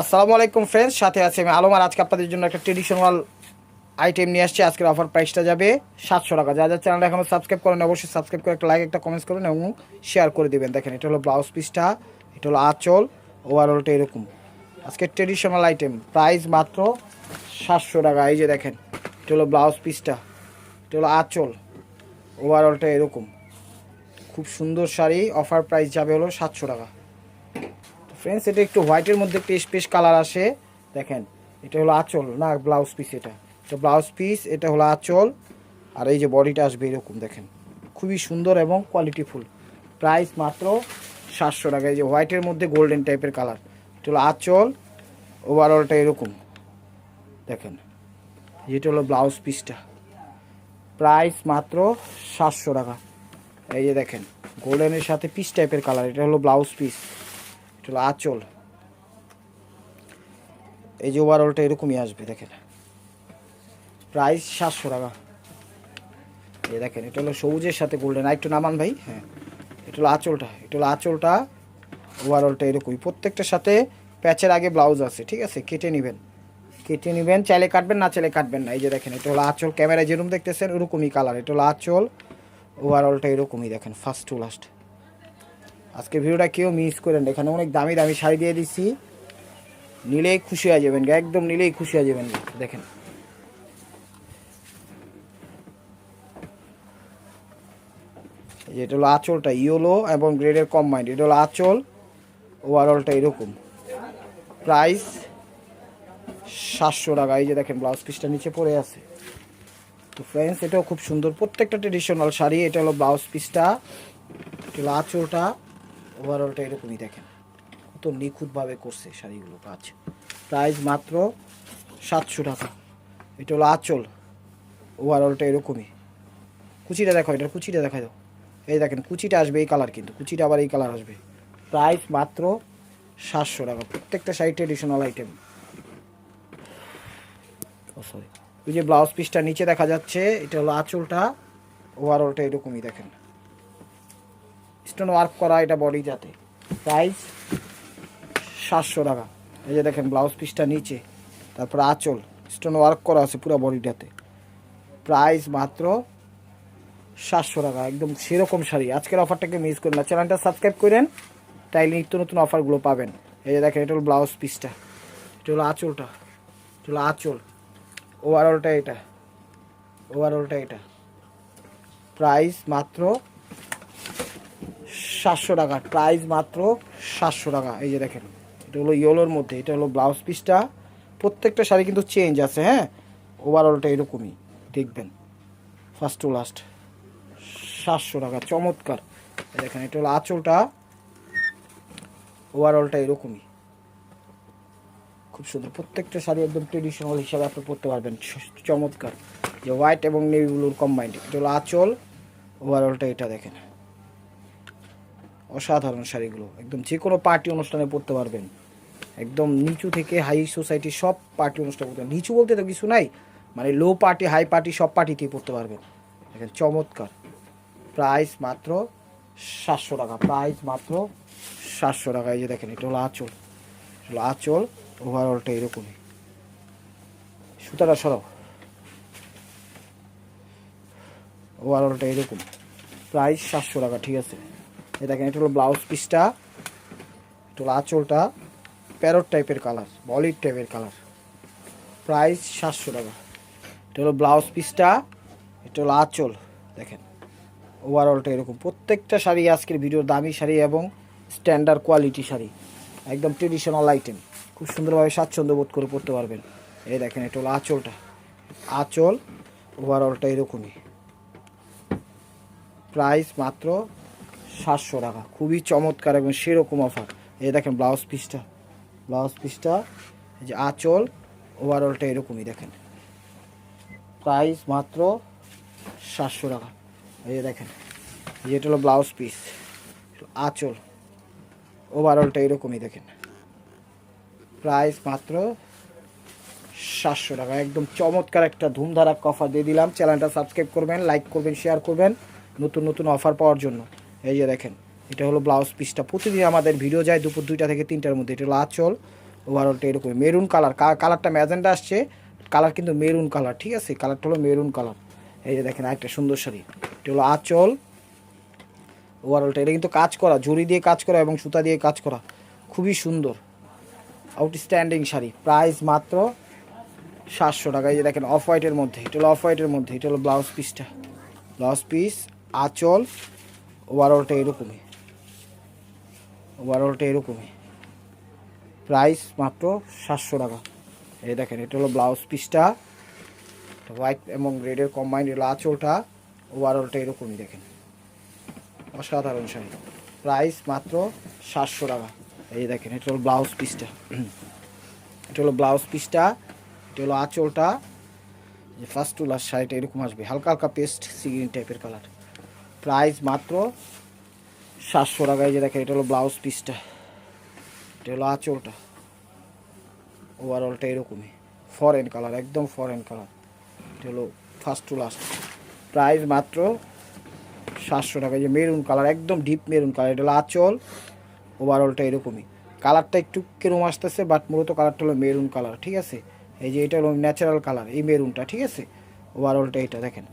আসসালামু আলাইকুম ফ্রেন্ডস সাথে আছে আমি আলম, আর আজকে আপনাদের জন্য একটা ট্রেডিশনাল আইটেম নিয়ে আসছি। আজকের অফার প্রাইসটা যাবে সাতশো টাকা। যা যা চ্যানেলটা এখনও সাবস্ক্রাইব করেন অবশ্যই সাবস্ক্রাইব করে একটা লাইক একটা কমেন্টস করবেন এবং শেয়ার করে দিবেন। দেখেন, এটা হলো ব্লাউজ পিসটা এটা হলো আঁচল ওভারঅলটা এরকম। আজকে ট্রেডিশনাল আইটেম প্রাইস মাত্র সাতশো টাকা। এই যে দেখেন, এটা হলো ব্লাউজ পিসটা এটা হলো আঁচল ওভারঅলটা এরকম। খুব সুন্দর শাড়ি অফার প্রাইস যাবে হলো সাতশো টাকা। ফ্রেন্ডস এটা একটু হোয়াইটের মধ্যে একটু স্পেস কালার আসে। দেখেন, এটা হলো আঁচল, না ব্লাউজ পিস এটা। এটা ব্লাউজ পিস এটা হলো আঁচল। আর এই যে বডিটা আসবে এরকম, দেখেন। খুবই সুন্দর এবং কোয়ালিটিফুল প্রাইস মাত্র সাতশো টাকা। এই যে হোয়াইটের মধ্যে গোল্ডেন টাইপের কালার এটা হলো আঁচল। ওভারঅলটা এরকম। দেখেন যেটা হলো ব্লাউজ পিসটা প্রাইস মাত্র সাতশো টাকা। এই যে দেখেন গোল্ডেনের সাথে পিস টাইপের কালার এটা হলো ব্লাউজ পিস হলো আঁচল। এই যে ওভারঅলটা এরকমই আসবে, দেখেন। প্রাইস সাতশো টাকা। এই দেখেন, এটা হলো সবুজের সাথে গোল্ডেন একটু নামান ভাই হ্যাঁ। এটা হলো আঁচলটা, এটা হলো আঁচলটা ওভারঅলটা এরকমই। প্রত্যেকটার সাথে প্যাচের আগে ব্লাউজ আছে, ঠিক আছে? কেটে নেবেন। কেটে নেবেন, চাইলে কাটবেন, না চাইলে কাটবেন না। এই যে দেখেন, এটা হলো আঁচল। ক্যামেরায় যেরকম দেখতেছেন, ওরকমই কালার এটা হলো আঁচল। ওভারঅলটা এরকমই, দেখেন ফার্স্ট টু লাস্ট আজকে ভিডিওটা কেউ মিস করেন। এখানে অনেক দামি দামি শাড়ি দিয়ে দিছি। নিলেই খুশি হয়ে যাবেন, একদম নিলেই খুশি হয়ে যাবেন। দেখেন। এটা হলো আঁচলটা, ইয়েলো এবং গ্রেডের কম মাইন্ড এটা হলো আঁচল ওভারঅলটা এরকম। প্রাইস সাতশো টাকা। এই যে দেখেন ব্লাউজ পিসটা নিচে পড়ে আছে। তো ফ্রেন্ডস এটাও খুব সুন্দর। প্রত্যেকটা ট্রেডিশনাল শাড়ি, এটা হলো ব্লাউজ পিসটা এটা হলো আঁচলটা। ওভারঅলটা এরকমই দেখেন। কত নিখুঁতভাবে করছে শাড়িগুলো কাজ। প্রাইস মাত্র সাতশো টাকা। এটা হলো আঁচল। ওভারঅলটা এরকমই। কুচিটা দেখো এটার কুচিটা দেখা দাও। এই দেখেন, কুচিটা আসবে এই কালার কিন্তু। কুচিটা আবার এই কালার আসবে। প্রাইস মাত্র সাতশো টাকা। প্রত্যেকটা শাড়ি ট্রেডিশনাল আইটেম সরি ওই যে ব্লাউজ পিসটা নিচে দেখা যাচ্ছে, এটা হলো আঁচলটা। ওভারঅলটা এরকমই দেখেন। স্টোন ওয়ার্ক করা এটা বডি যাতে। প্রাইস সাতশো টাকা। এই যে দেখেন ব্লাউজ পিসটা নিচে, তারপর আঁচল স্টোন ওয়ার্ক করা আছে পুরো বডিটাতে প্রাইস মাত্র সাতশো টাকা, একদম সেরকম শাড়ি। আজকের অফারটাকে মিস করেন না। চ্যানেলটা সাবস্ক্রাইব করেন, তাইলে নিত্য নতুন অফারগুলো পাবেন। এই যে দেখেন, এটা হলো ব্লাউজ পিসটা এটা হলো আঁচলটা। এটা হলো আঁচল। ওভারঅলটা এটা। ওভারঅলটা এটা। প্রাইস মাত্র সাতশো টাকা প্রাইস মাত্র সাতশো টাকা। এই যে দেখেন, এটা হলো ইয়েলোর মধ্যে, এটা হলো ব্লাউজ পিসটা প্রত্যেকটা শাড়ি কিন্তু চেঞ্জ আছে হ্যাঁ? ওভারঅলটা এরকমই, দেখবেন। ফার্স্ট টু লাস্ট সাতশো টাকা, চমৎকার। দেখেন, এটা হলো আঁচলটা ওভারঅলটা এরকমই। খুব সুন্দর, প্রত্যেকটা শাড়ি একদম ট্রেডিশনাল হিসাবে আপনি পরতে পারবেন, চমৎকার। যে হোয়াইট এবং নেভি ব্লুর কম্বাইন্ড এটা হলো আঁচল ওভারঅলটা এটা দেখেন। অসাধারণ শাড়িগুলো। একদম যে কোনো পার্টি অনুষ্ঠানে পরতে পারবেন। একদম নিচু থেকে হাই সোসাইটি সব পার্টি অনুষ্ঠানে পড়তে নিচু বলতে তো কিছু নাই মানে লো পার্টি হাই পার্টি সব পার্টিতেই পড়তে পারবেন। দেখেন, চমৎকার। প্রাইস মাত্র সাতশো টাকা প্রাইস মাত্র সাতশো টাকা। এই যে দেখেন, এটা হলো আঁচল। হলো আঁচল ওভারঅলটা এরকমই। সুতাটা সরাও। ওভারঅলটা এরকম। প্রাইস সাতশো টাকা, ঠিক আছে। এই দেখেন, এটা হলো ব্লাউজ পিসটা এটা হলো আঁচলটা প্যারট টাইপের কালার বলিড টাইপের কালার প্রাইস সাতশো টাকা। এটা হলো ব্লাউজ পিসটা এটা হলো আঁচল, দেখেন। ওভারঅলটা এরকম। প্রত্যেকটা শাড়ি আজকের ভিডিওর দামি শাড়ি এবং স্ট্যান্ডার্ড কোয়ালিটি শাড়ি। একদম ট্রেডিশনাল আইটেম খুব সুন্দরভাবে স্বাচ্ছন্দ্য বোধ করে পড়তে পারবেন। এই দেখেন, এটা হলো আঁচলটা। আঁচল ওভারঅলটা এরকমই। প্রাইস মাত্র সাতশো টাকা। খুবই চমৎকার এবং সেরকম অফার এই দেখেন ব্লাউজ পিসটা ব্লাউজ পিসটা এই যে আঁচল ওভারঅলটা এরকমই দেখেন। প্রাইস মাত্র সাতশো টাকা। এই দেখেন, এই যে এটা হলো ব্লাউজ পিস আঁচল ওভারঅলটা এরকমই দেখেন। প্রাইস মাত্র সাতশো টাকা। একদম চমৎকার একটা ধুমধারাক অফার দিয়ে দিলাম। চ্যানেলটা সাবস্ক্রাইব করবেন লাইক করবেন শেয়ার করবেন নতুন নতুন অফার পাওয়ার জন্য। এই যে দেখেন, এটা হলো ব্লাউজ পিসটা প্রতিদিন আমাদের ভিডিও যায় দুপুর দুইটা থেকে তিনটার মধ্যে। এটা হলো আঁচল ওভারঅলটা এরকম মেরুন কালার কালারটা ম্যাজেন্ডা আসছে কালার কিন্তু মেরুন কালার ঠিক আছে? কালারটা হলো মেরুন কালার এই যে দেখেন একটা সুন্দর শাড়ি। এটা হলো আঁচল ওভারঅলটা এটা কিন্তু কাজ করা জড়ি দিয়ে কাজ করা এবং সুতা দিয়ে কাজ করা। খুবই সুন্দর। আউটস্ট্যান্ডিং শাড়ি। প্রাইস মাত্র সাতশো টাকা। এই যে দেখেন অফ হোয়াইটের মধ্যে। এটা হলো অফ হোয়াইটের মধ্যে। এটা হলো ব্লাউজ পিসটা ব্লাউজ পিস আঁচল ওভারঅলটা এরকমই। ওভারঅলটা এরকমই। প্রাইস মাত্র সাতশো টাকা। এই দেখেন, এটা হলো ব্লাউজ পিসটা। হোয়াইট এবং রেডের কম্বাইন্ড হলো আঁচলটা ওভারঅলটা এরকমই, দেখেন। অসাধারণ শাড়ি। প্রাইস মাত্র সাতশো টাকা। এই দেখেন, এটা হলো ব্লাউজ পিসটা। এটা হলো ব্লাউজ পিসটা। এটা হলো আঁচলটা। যে ফার্স্ট টু লাস্ট শাড়িটা এরকম আসবে। হালকা হালকা পেস্ট সিগ্রিন টাইপের কালার প্রাইস মাত্র সাতশো টাকায় যে দেখেন, এটা হলো ব্লাউজ পিসটা। এটা হলো আঁচলটা। ওভারঅলটা এরকমই। ফরেন কালার একদম ফরেন কালার এটা হলো ফার্স্ট টু লাস্ট প্রাইস মাত্র সাতশো টাকা। যে মেরুন কালার একদম ডিপ মেরুন কালার এটা হলো আঁচল। ওভারঅলটা এরকমই। কালারটা একটু কেরম আসতেছে বাট মূলত কালারটা হলো মেরুন কালার ঠিক আছে? এই যে এটা হলো ন্যাচারাল কালার এই মেরুনটা ঠিক আছে? ওভারঅলটা এটা, দেখেন।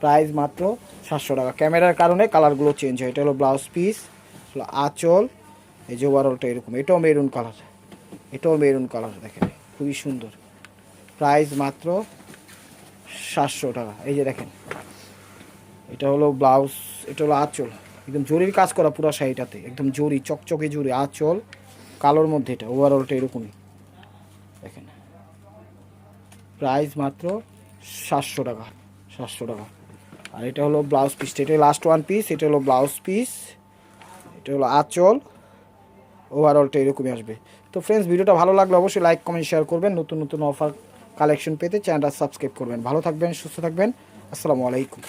প্রাইস মাত্র সাতশো টাকা। ক্যামেরার কারণে কালারগুলো চেঞ্জ হয়। এটা হলো ব্লাউজ পিস হলো আঁচল, এই যে ওভারঅলটা এরকম। এটাও মেরুন কালার এটাও মেরুন কালার দেখেন। খুবই সুন্দর। প্রাইস মাত্র সাতশো টাকা। এই যে দেখেন, এটা হলো ব্লাউজ এটা হলো আঁচল। একদম জরির কাজ করা পুরো শাড়িটাতে। একদম জরি, চকচকে জরি, আঁচল, কালোর মধ্যে এটা। ওভারঅলটা এরকমই। দেখেন। প্রাইস মাত্র সাতশো টাকা। সাতশো টাকা। আর এটা হলো ব্লাউজ পিস এটা লাস্ট ওয়ান পিস এটা হলো ব্লাউজ পিস এটা হলো আঁচল। ওভারঅলটা এরকমই আসবে। তো ফ্রেন্ডস ভিডিওটা ভালো লাগলে অবশ্যই লাইক কমেন্ট শেয়ার করবেন। নতুন নতুন অফার কালেকশন পেতে চ্যানেলটা সাবস্ক্রাইব করবেন। ভালো থাকবেন, সুস্থ থাকবেন। আসসালামু আলাইকুম।